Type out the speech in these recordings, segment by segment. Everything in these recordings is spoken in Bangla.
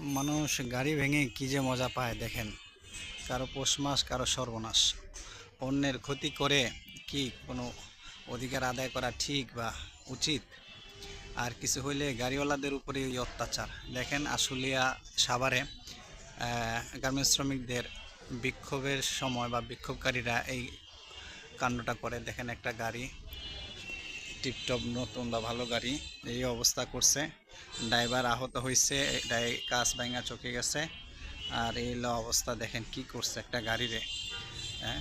মানুষ গাড়ি ভেঙে কী যে মজা পায় দেখেন। কারও পৌষ মাস, কারও সর্বনাশ। অন্যের ক্ষতি করে কি কোনো অধিকার আদায় করা ঠিক বা উচিত? আর কিছু হইলে গাড়িওয়ালাদের উপরে এই অত্যাচার। দেখেন আশুলিয়া সাভারে গার্মেন্টস শ্রমিকদের বিক্ষোভের সময় বা বিক্ষোভকারীরা এই কাণ্ডটা করে। দেখেন একটা গাড়ি টিপটপ নতুন বা ভালো গাড়ি, এই অবস্থা করছে। ড্রাইভার আহত হয়েছে কাজ ভাঙা চকে গেছে। আর এই অবস্থা দেখেন কি করছে একটা গাড়িরে। হ্যাঁ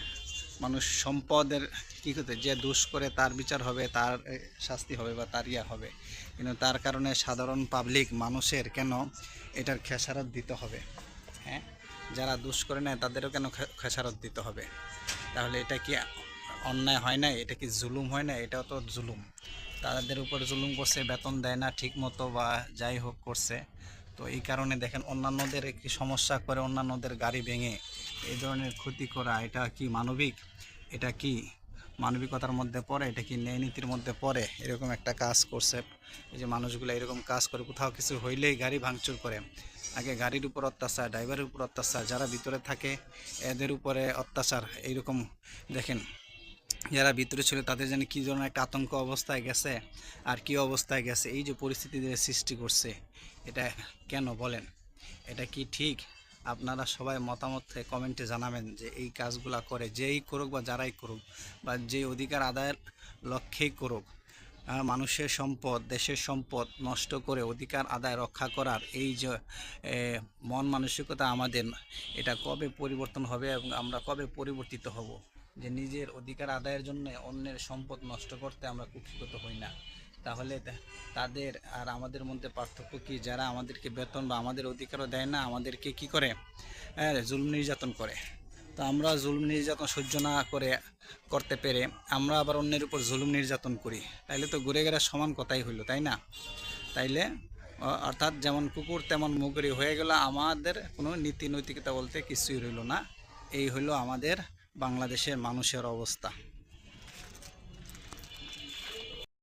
মানুষ সম্পদের কী করতে, যে দোষ করে তার বিচার হবে, তার শাস্তি হবে বা তার ইয়া হবে। কিন্তু তার কারণে সাধারণ পাবলিক, মানুষের কেন এটার খেসারত দিতে হবে? হ্যাঁ যারা দোষ করে নেয় তাদেরও কেন খেসারত দিতে হবে? তাহলে এটা কি অন্যায় হয় না, এটা কি জুলুম হয় না, এটাও তো জুলুম। তাদের উপর জুলুম করছে, বেতন দেয় না ঠিক মতো বা যাই হোক করছে। তো এই কারণে দেখেন অন্যান্যদের কি সমস্যা করে অন্যান্যদের গাড়ি ভেঙে। এই ধরনের ক্ষতি করা, এটা কি মানবিক? এটা কি মানবিকতার মধ্যে পড়ে? এটা কি ন্যায় নীতির মধ্যে পড়ে? এরকম একটা কাজ করছে। এই যে মানুষগুলো এরকম কাজ করে, কোথাও কিছু হইলেই গাড়ি ভাঙচুর করে। আগে গাড়ির উপর অত্যাচার, ড্রাইভারের উপর অত্যাচার, যারা ভিতরে থাকে, এদের উপরে অত্যাচার, এইরকম দেখেন। যারা ভিতরে ছিল তাদের যেন কী ধরনের একটা আতঙ্ক অবস্থায় গেছে আর কি অবস্থায় গেছে, এই যে পরিস্থিতি সৃষ্টি করছে, এটা কেন বলেন? এটা কি ঠিক? আপনারা সবাই মতামত কমেন্টে জানাবেন যে এই কাজগুলা করে যেই করুক বা যারাই করুক বা যে অধিকার আদায়ের লক্ষ্যেই করুক মানুষের সম্পদ, দেশের সম্পদ নষ্ট করে অধিকার আদায় রক্ষা করার এই যে মন মানসিকতা আমাদের, এটা কবে পরিবর্তন হবে এবং আমরা কবে পরিবর্তিত হব? যে নিজের অধিকার আদায়ের জন্য অন্যের সম্পদ নষ্ট করতে আমরা কুক্ষিগত হই না। তাহলে তাদের আর আমাদের মধ্যে পার্থক্য কি? যারা আমাদেরকে বেতন বা আমাদের অধিকারও দেয় না, আমাদেরকে কি করে? জুলুম নির্যাতন করে। তো আমরা জুলুম নির্যাতন সহ্য না করে, করতে পেরে আমরা আবার অন্যের উপর জুলুম নির্যাতন করি। তাইলে তো ঘুরে গেলে সমান কথাই হইল, তাই না? তাইলে অর্থাৎ যেমন কুকুর, তেমন মুগুরি হয়ে গেল, আমাদের কোনো নীতি নৈতিকতা বলতে কিছুই রইল না। এই হলো আমাদের বাংলাদেশের মানুষের অবস্থা।